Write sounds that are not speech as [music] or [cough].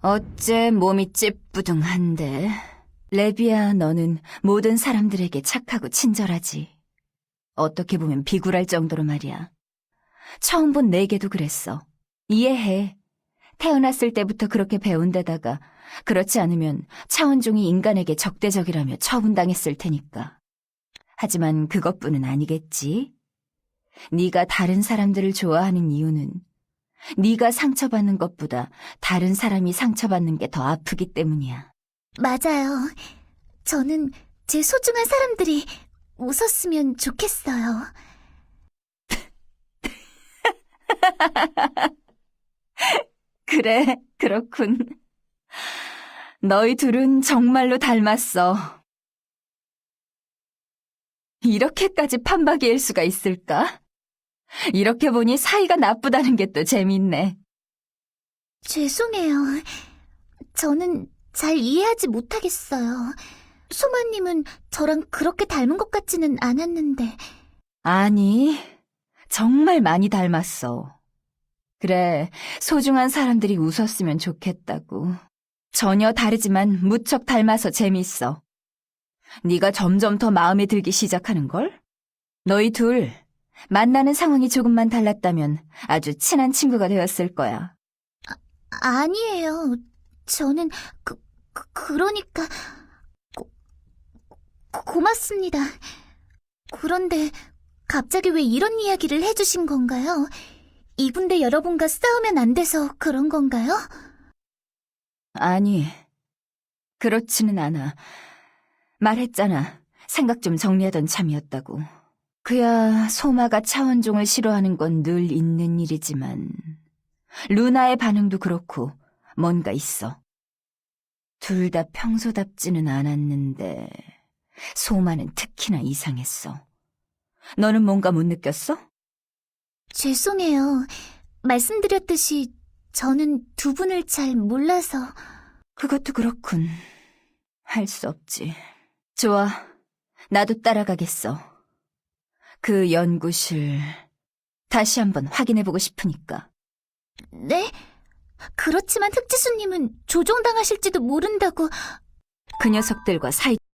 어째 몸이 찌뿌둥한데. 레비야, 너는 모든 사람들에게 착하고 친절하지. 어떻게 보면 비굴할 정도로 말이야. 처음 본 내게도 그랬어. 이해해. 태어났을 때부터 그렇게 배운 데다가 그렇지 않으면 차원종이 인간에게 적대적이라며 처분당했을 테니까. 하지만 그것뿐은 아니겠지. 네가 다른 사람들을 좋아하는 이유는 네가 상처받는 것보다 다른 사람이 상처받는 게 더 아프기 때문이야. 맞아요. 저는 제 소중한 사람들이 웃었으면 좋겠어요. [laughs] 그래, 그렇군. 너희 둘은 정말로 닮았어. 이렇게까지 판박이일 수가 있을까? 이렇게 보니 사이가 나쁘다는 게 또 재밌네. 죄송해요. 저는 잘 이해하지 못하겠어요. 소마님은 저랑 그렇게 닮은 것 같지는 않았는데. 아니, 정말 많이 닮았어. 그래, 소중한 사람들이 웃었으면 좋겠다고. 전혀 다르지만 무척 닮아서 재밌어. 네가 점점 더 마음에 들기 시작하는걸? 너희 둘, 만나는 상황이 조금만 달랐다면 아주 친한 친구가 되었을 거야. 아니에요. 저는 그, 그 그러니까 고, 고맙습니다. 그런데 갑자기 왜 이런 이야기를 해주신 건가요? 이 군데 여러분과 싸우면 안 돼서 그런 건가요? 아니, 그렇지는 않아. 말했잖아. 생각 좀 정리하던 참이었다고. 그야 소마가 차원종을 싫어하는 건 늘 있는 일이지만 루나의 반응도 그렇고 뭔가 있어. 둘 다 평소답지는 않았는데 소마는 특히나 이상했어. 너는 뭔가 못 느꼈어? 죄송해요. 말씀드렸듯이 저는 두 분을 잘 몰라서 그것도 그렇군. 할 수 없지. 좋아. 나도 따라가겠어. 그 연구실 다시 한번 확인해보고 싶으니까. 네? 그렇지만 흑지수님은 조종당하실지도 모른다고 그 녀석들과 사이